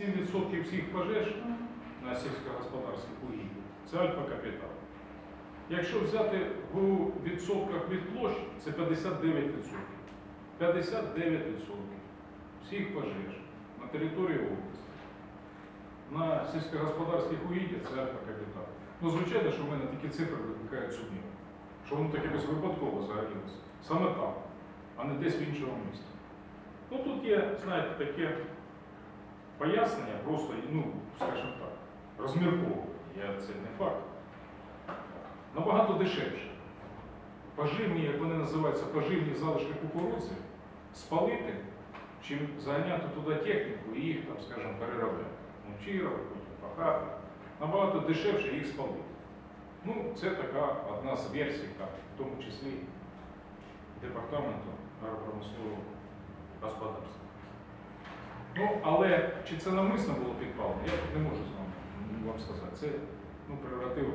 7% всіх пожеж на сільськогосподарських угіддях це альфа-капітал. Якщо взяти в відсотках від площ, це 59%. 59% всіх пожеж на території області. На сільськогосподарських угіддях це альфа-капітал. Ну, звичайно, що в мене такі цифри викликають сумнів, що воно так якось випадково загорілося. Саме там, а не десь в іншому місті. Ну тут є, знаєте, таке пояснення, просто, ну, скажімо так, розмірковування. Це не факт. Набагато дешевше. Поживні, як вони називаються, поживні залишки кукурудзи спалити, чим заганяти туди техніку і їх там, скажімо, переробляти. Потім пахати. Набагато дешевше їх спалити. Ну, це така одна з версій, в тому числі департаменту агропромислового Ну, але чи це навмисно було підпалено, я не можу з вами вам сказати. Це ну, прерогатива